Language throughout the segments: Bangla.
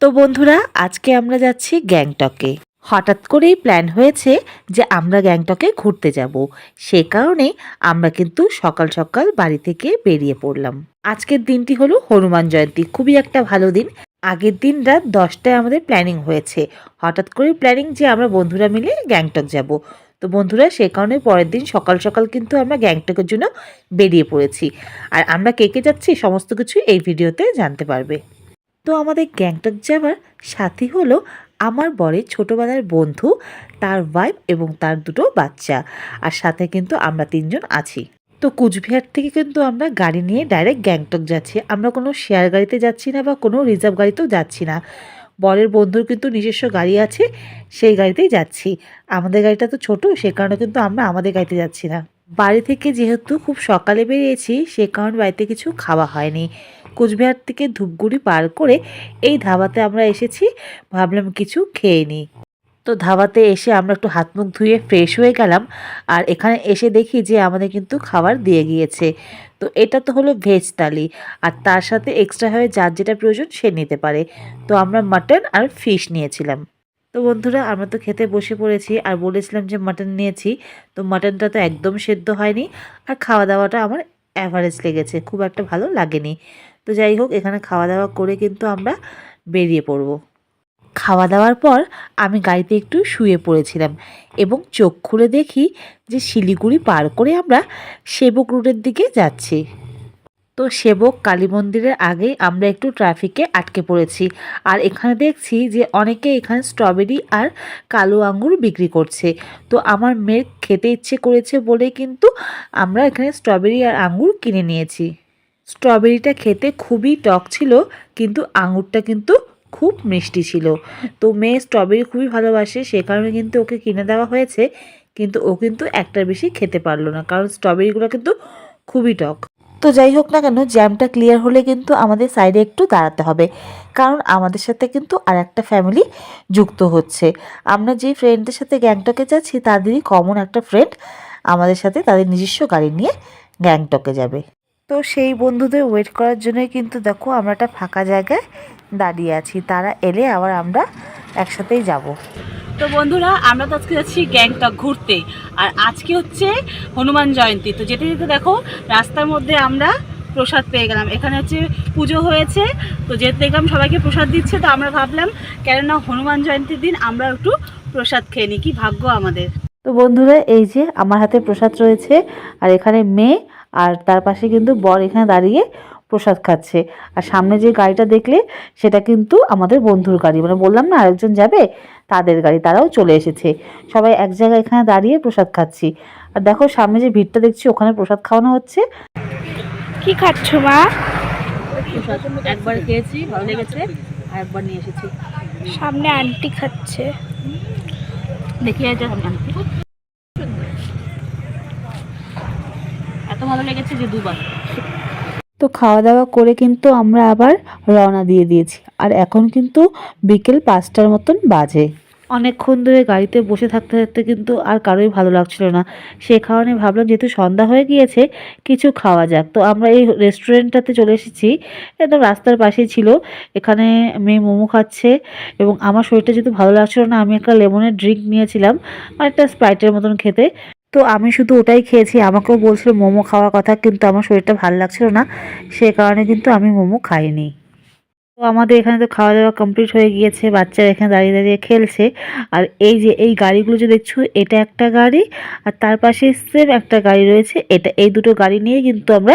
তো বন্ধুরা, আজকে আমরা যাচ্ছি গ্যাংটকে। হঠাৎ করেই প্ল্যান হয়েছে যে আমরা গ্যাংটকে ঘুরতে যাব। সে কারণে আমরা কিন্তু সকাল সকাল বাড়ি থেকে বেরিয়ে পড়লাম। আজকের দিনটি হলো হনুমান জয়ন্তী। খুবই একটা ভালো দিন। আগের দিন রাত দশটায় আমাদের প্ল্যানিং হয়েছে। হঠাৎ করে প্ল্যানিং যে আমরা বন্ধুরা মিলে গ্যাংটক যাব। তো বন্ধুরা, সে কারণে পরের দিন সকাল সকাল কিন্তু আমরা গ্যাংটকের জন্য বেরিয়ে পড়েছি। আর আমরা কে কে যাচ্ছি সমস্ত কিছু এই ভিডিওতে জানতে পারবে। তো আমাদের গ্যাংটক যাওয়ার সাথী হলো আমার বরের ছোটোবেলার বন্ধু, তার ওয়াইফ এবং তার দুটো বাচ্চা। আর সাথে কিন্তু আমরা তিনজন আছি। তো কুচবিহার থেকে কিন্তু আমরা গাড়ি নিয়ে ডাইরেক্ট গ্যাংটক যাচ্ছি। আমরা কোনো শেয়ার গাড়িতে যাচ্ছি না বা কোনো রিজার্ভ গাড়িতেও যাচ্ছি না। বরের বন্ধুর কিন্তু নিজস্ব গাড়ি আছে, সেই গাড়িতেই যাচ্ছি। আমাদের গাড়িটা তো ছোট, সে কারণে কিন্তু আমরা আমাদের গাড়িতে যাচ্ছি না। বাড়ি থেকে যেহেতু খুব সকালে বেরিয়েছি, সে কারণে বাড়িতে কিছু খাওয়া হয়নি। কোচবিহার থেকে ধূপগুড়ি পার করে এই ধাবাতে আমরা এসেছি। ভাবলাম কিছু খেয়ে নিই। তো ধাবাতে এসে আমরা একটু হাত মুখ ধুয়ে ফ্রেশ হয়ে গেলাম আর এখানে এসে দেখি যে আমাদের কিন্তু খাবার দিয়ে গিয়েছে। তো এটা তো হলো ভেজ থালি আর তার সাথে এক্সট্রা হয়ে যার যেটা প্রয়োজন সে নিতে পারে। তো আমরা মাটন আর ফিশ নিয়েছিলাম। তো বন্ধুরা, আমরা তো খেতে বসে পড়েছি আর বলেছিলাম যে মাটন নিয়েছি। তো মাটনটা তো একদম সেদ্ধ হয়নি আর খাওয়া দাওয়াটা আমার অ্যাভারেজ লেগেছে, খুব একটা ভালো লাগেনি। তো যাই হোক, এখানে খাওয়া দাওয়া করে কিন্তু আমরা বেরিয়ে পড়ব। খাওয়া দাওয়ার পর আমি গাড়িতে একটু শুয়ে পড়েছিলাম এবং চোখ খুলে দেখি যে শিলিগুড়ি পার করে আমরা সেবক রুটের দিকে যাচ্ছি। তো সেবক কালী মন্দিরের আগেই আমরা একটু ট্রাফিকে আটকে পড়েছি আর এখানে দেখছি যে অনেকে এখানে স্ট্রবেরি আর কালো আঙ্গুর বিক্রি করছে। তো আমার মেয়ের খেতে ইচ্ছে করেছে বলে কিন্তু আমরা এখানে স্ট্রবেরি আর আঙ্গুর কিনে নিয়েছি। স্ট্রবেরিটা খেতে খুবই টক ছিল, কিন্তু আঙুরটা কিন্তু খুব মিষ্টি ছিল। তো মেয়ে স্ট্রবেরি খুবই ভালোবাসে, সে কারণে কিন্তু ওকে কিনে দেওয়া হয়েছে, কিন্তু ও কিন্তু একটার বেশি খেতে পারল না, কারণ স্ট্রবেরিগুলো কিন্তু খুবই টক। তো যাই হোক না কেন, জ্যামটা ক্লিয়ার হলে কিন্তু আমাদের সাইডে একটু দাঁড়াতে হবে, কারণ আমাদের সাথে কিন্তু আর একটা ফ্যামিলি যুক্ত হচ্ছে। আমরা যে ফ্রেন্ডদের সাথে গ্যাংটকে যাচ্ছি, তাদেরই কমন একটা ফ্রেন্ড আমাদের সাথে তাদের নিজস্ব গাড়ি নিয়ে গ্যাংটকে যাবে। তো সেই বন্ধুদের ওয়েট করার জন্যই কিন্তু দেখো আমরা একটা ফাঁকা জায়গায় দাঁড়িয়ে আছি। তারা এলে আবার আমরা একসাথেই যাব। তো বন্ধুরা আমরা তো আজকে যাচ্ছি গ্যাংটক ঘুরতে। আর আজকে হচ্ছে হনুমান জয়ন্তী। তো যেতে যেতে দেখো রাস্তার মধ্যে আমরা প্রসাদ পেয়ে গেলাম। এখানে হচ্ছে পুজো হয়েছে। তো যেতে দেখলাম সবাইকে প্রসাদ দিচ্ছে। তো আমরা ভাবলাম কেননা হনুমান জয়ন্তীর দিন আমরা একটু প্রসাদ খেয়ে নিই। কি ভাগ্য আমাদের। তো বন্ধুরা এই যে আমার হাতে প্রসাদ রয়েছে। আর এখানে মেয়ে আর তার পাশে কিন্তু বর এখানে দাঁড়িয়ে প্রসাদ খাচ্ছে। আর সামনে যে গাড়িটা দেখলে সেটা কিন্তু আমাদের বন্ধুর গাড়ি। মানে বললাম না আরেকজন যাবে তাদের গাড়ি তারাও চলে এসেছে। সবাই এক জায়গায় এখানে দাঁড়িয়ে প্রসাদ খাচ্ছি। আর দেখো সামনে যে ভিড়টা দেখছি ওখানে প্রসাদ খাওয়ানো হচ্ছে। কি খাচ্ছ মা? একবার খেয়েছি ভালো লেগেছে আর একবার নিয়ে এসেছি। সামনে আন্টি খাচ্ছে। দেখি যে আমি আনছি। এত ভালো লেগেছে যে দুবার। তো খাওয়া দাওয়া করে কিন্তু আমরা আবার রওনা দিয়ে দিয়েছি। আর এখন কিন্তু বিকেল পাঁচটার মতন বাজে। অনেকক্ষণ ধরে গাড়িতে বসে থাকতে থাকতে কিন্তু আর কারোই ভালো লাগছিল না। সে কারণে ভাবলাম যেহেতু সন্ধ্যা হয়ে গিয়েছে কিছু খাওয়া যাক। তো আমরা এই রেস্টুরেন্টটাতে চলে এসেছি। একদম রাস্তার পাশেই ছিল। এখানে মেয়ে মোমো খাচ্ছে এবং আমার শরীরটা যেহেতু ভালো লাগছিল না আমি একটা লেমনের ড্রিঙ্ক নিয়েছিলাম। আর একটা স্প্রাইটের মতন খেতে। তো আমি শুধু ওটাই খেয়েছি। আমাকেও বলছিল মোমো খাওয়ার কথা কিন্তু আমার শরীরটা ভালো লাগছিল না। সে কারণে কিন্তু আমি মোমো খাইনি। তো আমাদের এখানে তো খাওয়া দাওয়া কমপ্লিট হয়ে গিয়েছে, বাচ্চারা এখানে দাঁড়িয়ে দাঁড়িয়ে খেলছে। আর এই যে এই গাড়িগুলো যে দেখছ, এটা একটা গাড়ি আর তার পাশে সেম একটা গাড়ি রয়েছে, এটা এই দুটো গাড়ি নিয়ে কিন্তু আমরা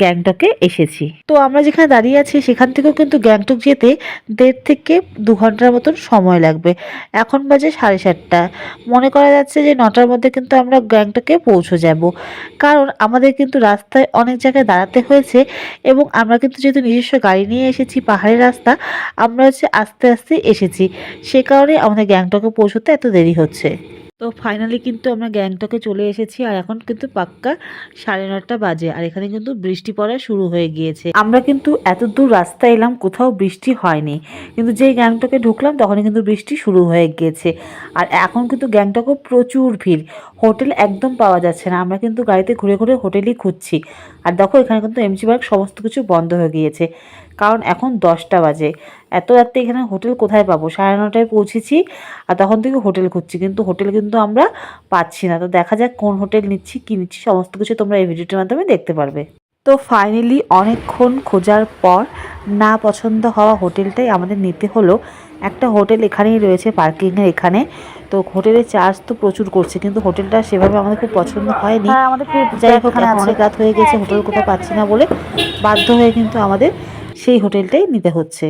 গ্যাংটকে এসেছি। তো আমরা যেখানে দাঁড়িয়ে আছি, সেখান থেকেও কিন্তু গ্যাংটক যেতে দেড় থেকে দু ঘণ্টার মতন সময় লাগবে। এখন বাজে সাড়ে সাতটা। মনে করা যাচ্ছে যে নটার মধ্যে কিন্তু আমরা গ্যাংটকে পৌঁছে যাব। কারণ আমাদের কিন্তু রাস্তায় অনেক জায়গায় দাঁড়াতে হয়েছে এবং আমরা কিন্তু যেহেতু নিজস্ব গাড়ি নিয়ে এসেছি পাহাড়ের রাস্তা আমরা হচ্ছে আস্তে আস্তে এসেছি। সে কারণে আমাদের গ্যাংটকে পৌঁছতে এত দেরি হচ্ছে। তো ফাইনালি কিন্তু আমরা গ্যাংটকে চলে এসেছি আর এখন কিন্তু পাক্কা সাড়ে নটা বাজে আর এখানে কিন্তু বৃষ্টি পড়া শুরু হয়ে গিয়েছে। আমরা কিন্তু এত দূর রাস্তা এলাম, কোথাও বৃষ্টি হয়নি। কিন্তু যেই গ্যাংটকে ঢুকলাম তখনই কিন্তু বৃষ্টি শুরু হয়ে গিয়েছে। আর এখন কিন্তু গ্যাংটকে প্রচুর ভিড়। হোটেল একদম পাওয়া যাচ্ছে না। আমরা কিন্তু গাড়িতে ঘুরে ঘুরে হোটেলই খুঁজছি। আর দেখো এখানে কিন্তু এমজি পার্ক সমস্ত কিছু বন্ধ হয়ে গিয়েছে। কারণ এখন দশটা বাজে। এত রাত্রে এখানে হোটেল কোথায় পাবো? সাড়ে নটায় পৌঁছেছি আর তখন থেকে হোটেল খুঁজছি। কিন্তু হোটেল কিন্তু আমরা পাচ্ছি না। তো দেখা যাক কোন হোটেল নিচ্ছি কী নিচ্ছি সমস্ত কিছু তোমরা এই ভিডিওটির মাধ্যমে দেখতে পারবে। তো ফাইনালি অনেকক্ষণ খোঁজার পর না পছন্দ হওয়া হোটেলটাই আমাদের নিতে হলো। একটা হোটেল এখানেই রয়েছে পার্কিংয়ের এখানে। তো হোটেলের চার্জ তো প্রচুর করছে কিন্তু হোটেলটা সেভাবে আমাদের খুব পছন্দ হয়নি। হ্যাঁ আমাদের যাই হোক অনেক রাত হয়ে গেছে হোটেল কোথাও পাচ্ছি না বলে বাধ্য হয়ে কিন্তু আমাদের সেই হোটেলটাই নিতে হচ্ছে।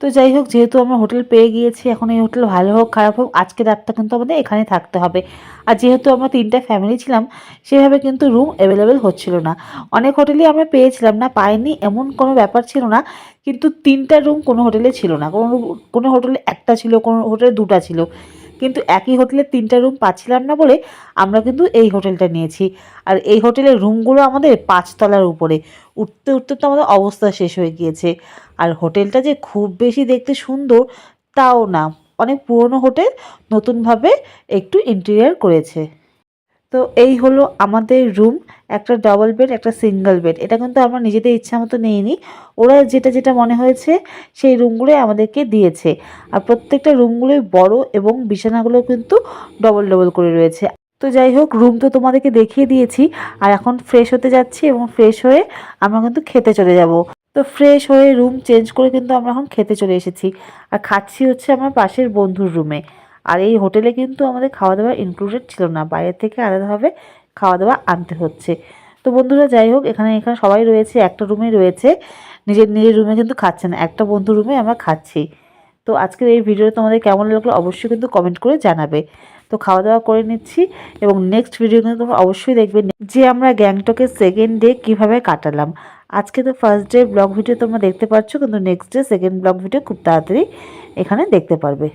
তো যাই হোক, যেহেতু আমরা হোটেল পেয়ে গিয়েছি, এখন এই হোটেল ভালো হোক, খারাপ হোক, আজকে রাতটা কিন্তু আমাদের এখানে থাকতে হবে। আর যেহেতু আমরা তিনটা ফ্যামিলি ছিলাম, সেভাবে কিন্তু রুম অ্যাভেলেবেল হচ্ছিল না। অনেক হোটেলই আমরা পেয়েছিলাম না, পাইনি, এমন কোনো ব্যাপার ছিল না, কিন্তু তিনটা রুম কোনো হোটেলে ছিল না। কোনো কোনো হোটেলে একটা ছিল, কোনো হোটেলে দুটা ছিল। কিন্তু একই হোটেলে তিনটা রুম পাচ্ছিলাম না বলে আমরা কিন্তু এই হোটেলটা নিয়েছি। আর এই হোটেলের রুমগুলো আমাদের পাঁচতলার উপরে। উঠতে উঠতে তো আমাদের অবস্থা শেষ হয়ে গিয়েছে। আর হোটেলটা যে খুব বেশি দেখতে সুন্দর তাও না। অনেক পুরনো হোটেল নতুনভাবে একটু ইন্টেরিয়ার করেছে। তো এই হলো আমাদের রুম একটা ডাবল বেড একটা সিঙ্গেল বেড এটা কিন্তু আমরা নিজেদের ইচ্ছা মতো নিইনি। ওরা যেটা যেটা মনে হয়েছে, সেই রুমগুলোই আমাদেরকে দিয়েছে। আর প্রত্যেকটা রুমগুলোই বড় এবং বিছানাগুলো কিন্তু ডবল ডবল করে রয়েছে। তো যাই হোক রুম তো তোমাদেরকে দেখিয়ে দিয়েছি। আর এখন ফ্রেশ হতে যাচ্ছি এবং ফ্রেশ হয়ে আমরা কিন্তু খেতে চলে যাব। তো ফ্রেশ হয়ে রুম চেঞ্জ করে কিন্তু আমরা এখন খেতে চলে এসেছি। আর খাচ্ছি হচ্ছে আমার পাশের বন্ধুর রুমে আর এই হোটেলে কিন্তু আমাদের খাওয়া দাওয়া ইনক্লুডেড ছিল না। বাইরে থেকে আলাদাভাবে খাওয়া দাওয়া আনতে হচ্ছে। তো বন্ধুরা, যাই হোক, এখানে এখানে সবাই রয়েছে, একটা রুমে রয়েছে। নিজের নিজের রুমে কিন্তু খাচ্ছে না, একটা বন্ধুর রুমে আমরা খাচ্ছি। তো আজকের এই ভিডিওটা তোমাদের কেমন লাগল অবশ্যই কিন্তু কমেন্ট করে জানাবে। তো খাওয়া দাওয়া করে নিচ্ছি এবং নেক্সট ভিডিও কিন্তু তোমরা অবশ্যই দেখবে যে আমরা গ্যাংটকের সেকেন্ড ডে কীভাবে কাটালাম। আজকে তো ফার্স্ট ডে ব্লগ ভিডিও তোমরা দেখতে পাচ্ছ কিন্তু next day second vlog video খুব তাড়াতাড়ি এখানে দেখতে পারবে।